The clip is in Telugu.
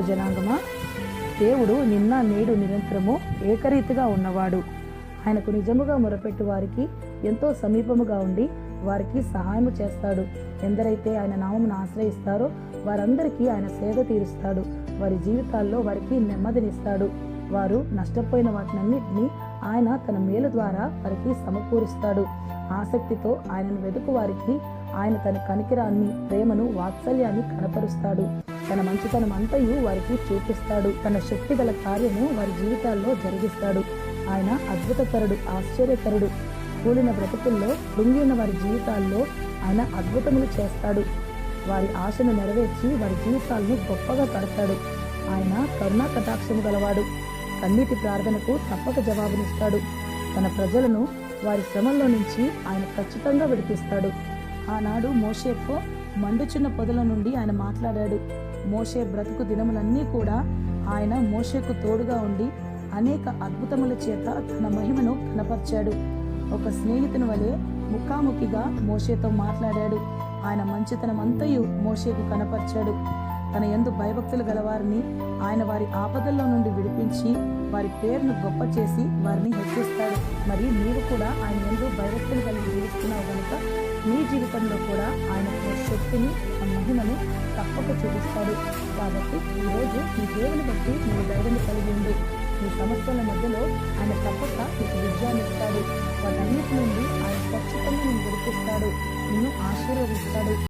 జనాంగమా దేవుడు నిన్న నేడు నిరంతరము ఏకరీతిగా ఉన్నవాడు. ఆయనకు నిజముగా మొరపెట్టు వారికి ఎంతో సమీపముగా ఉండి వారికి సహాయము చేస్తాడు. ఎందరైతే ఆయన నామమును ఆశ్రయిస్తారో వారందరికీ ఆయన సేద తీరుస్తాడు. వారి జీవితాల్లో వారికి నెమ్మదినిస్తాడు. వారు నష్టపోయిన వాటినన్నింటినీ ఆయన తన మేలు ద్వారా వారికి సమకూరుస్తాడు. ఆసక్తితో ఆయనను వెతుకు వారికి ఆయన తన కనికిరాన్ని ప్రేమను వాత్సల్యాన్ని కనపరుస్తాడు. తన మంచితనం అంతయు వారికి చూపిస్తాడు. తన శక్తి గల కార్యము వారి జీవితాల్లో జరిగిస్తాడు. ఆయన అద్భుతకరుడు ఆశ్చర్యకరుడు. కూలిన బ్రతుకుల్లో కృంగిన ఉన్న వారి జీవితాల్లో ఆయన అద్భుతములు చేస్తాడు. వారి ఆశను నెరవేర్చి వారి జీవితాలను గొప్పగా కడతాడు. ఆయన కరుణా కటాక్షము గలవాడు. కన్నీటి ప్రార్థనకు తప్పక జవాబునిస్తాడు. తన ప్రజలను వారి శ్రమంలో నుంచి ఆయన ఖచ్చితంగా విడిపిస్తాడు. ఆనాడు మోషేకు మండుచున్న పొదల నుండి ఆయన మాట్లాడాడు. మోషే బ్రతుకు దినములన్నీ కూడా ఆయన మోషేకు తోడుగా ఉండి అనేక అద్భుతముల చేత తన మహిమను కనపర్చాడు ఒక స్నేహితుని వలె ముఖాముఖిగా మోషేతో మాట్లాడాడు. ఆయన మంచితనం అంతయు మోషేకు కనపర్చాడు. తన ఎందు భయభక్తులు గలవారిని ఆయన వారి ఆపదల్లో నుండి విడిపించి వారి పేరును గొప్ప చేసి వారిని హెచ్చిస్తాడు. మరి మీరు కూడా ఆయన ఎందు భయభక్తులు కలిగి జీవిస్తున్నావు కనుక మీ జీవితంలో కూడా ఆయన శక్తిని ఆ మహిమను తప్పక చూపిస్తాడు. కాబట్టి ఈరోజు మీ దేవుని బట్టి మీరు ధైర్యం కలిగి ఉంది మీ సమస్యల మధ్యలో ఆయన తప్పక మీకు విజయాన్ని ఇస్తాడు. వాటన్నిటి నుండి ఆయన ఖచ్చితంగా నేను విడిపిస్తాడు. నిన్ను ఆశీర్వదిస్తాడు.